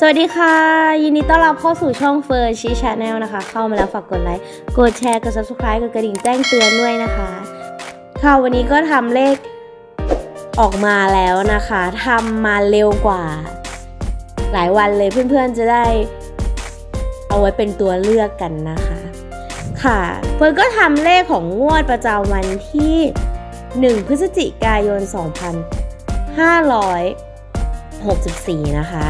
สวัสดีค่ะ ยินดีต้อนรับเข้าสู่ช่องเฟิร์นชีชาแนลนะคะ เข้ามาแล้วฝากกดไลค์กดแชร์กด subscribe กดกระดิ่งแจ้งเตือนด้วยนะคะค่ะวันนี้ก็ทำเลขออกมาแล้วนะคะทำมาเร็วกว่า หลายวันเลยเพื่อนๆจะได้เอาไว้เป็นตัวเลือกกันนะคะ ค่ะเฟิร์นก็ทำเลขของงวดประจำวันที่ 1 พฤศจิกายน 2564 นะคะ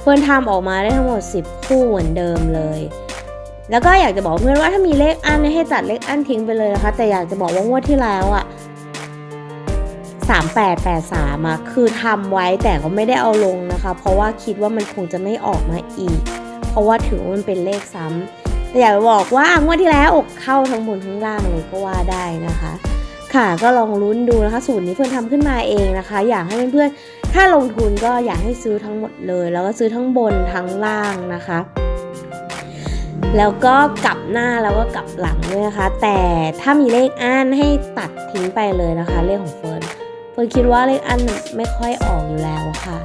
เฟิร์นทำออกมาได้ทั้งหมด 10 คู่เหมือนเดิมเลย แล้วก็อยากจะบอกเพื่อนว่าถ้ามีเลขอั้นให้ตัดเลขอั้นทิ้งไปเลยนะคะ แต่อยากจะบอกว่างวดที่แล้วอะ3883อะคือทำไว้แต่ก็ไม่ได้เอาลงนะคะ เพราะว่าคิดว่ามันคงจะไม่ออกมาอีก เพราะว่าถือว่ามันเป็นเลขซ้ำแต่อยากจะบอกว่างวดที่แล้วอกเข้าทั้งบนทั้งล่างเลยก็ว่าได้นะคะ ค่ะ ก็ลองลุ้นดูนะคะ สูตรนี้เพื่อนทำขึ้นมาเองนะคะ อยากให้เพื่อนๆ ถ้าลงทุนก็อยากให้ซื้อทั้งหมดเลย แล้วก็ซื้อทั้งบนทั้งล่างนะคะแล้วก็กลับหน้าแล้วก็กลับหลังด้วยนะคะ แต่ถ้ามีเลขอั้นให้ตัดทิ้งไปเลยนะคะ เลขของเฟิร์นเฟิร์นคิดว่าเลขอั้นไม่ค่อยออกอยู่แล้วค่ะ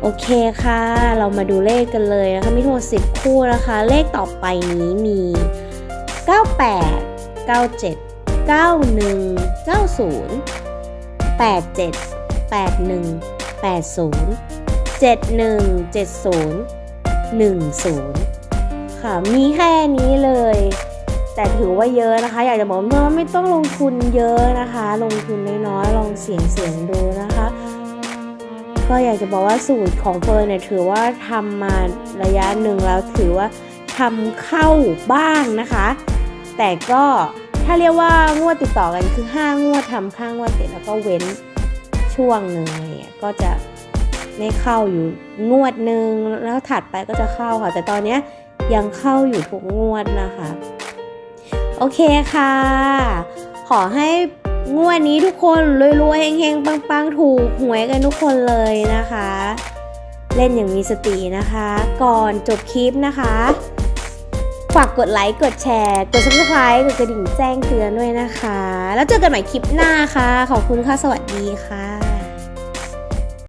โอเคค่ะ เรามาดูเลขกันเลยนะคะ มีทั้งหมด10 คู่นะคะ เลขต่อไปนี้มี 98 97 91 90 87 81 80 71 70 10 ค่ะ มีแค่นี้เลย แต่ถือว่าเยอะนะคะ อยากจะบอกเพื่อนว่าไม่ต้องลงทุนเยอะนะคะ ลงทุนน้อยๆ ลองเสี่ยงเสียงๆดูนะคะ ก็อยากจะบอกว่าสูตรของเฟิร์นเนี่ยถือว่าทำมาระยะหนึ่งแล้วถือว่าทำเข้าบ้างนะคะ แต่ก็ ถ้าเรียกว่างวดติดต่อกันคือ 5 งวดทำข้างวดเสร็จแล้วก็เว้นช่วงหนึ่งอะไรเงี้ยก็จะไม่เข้าอยู่งวดหนึ่งแล้วถัดไปก็จะเข้าค่ะ แต่ตอนเนี้ยยังเข้าอยู่ทุกงวดนะคะ โอเคค่ะ ขอให้งวดนี้ทุกคนรวยๆเฮงๆปังๆ ถูกหวยกันทุกคนเลยนะคะ เล่นอย่างมีสตินะคะ ก่อนจบคลิปนะคะากกดไลค์กดแชร์กด subscribe กดกระดิ่งแจ้งเตือนด้วยนะคะ แล้วเจอกันใหม่คลิปหน้าค่ะ ขอบคุณค่ะ สวัสดีค่ะ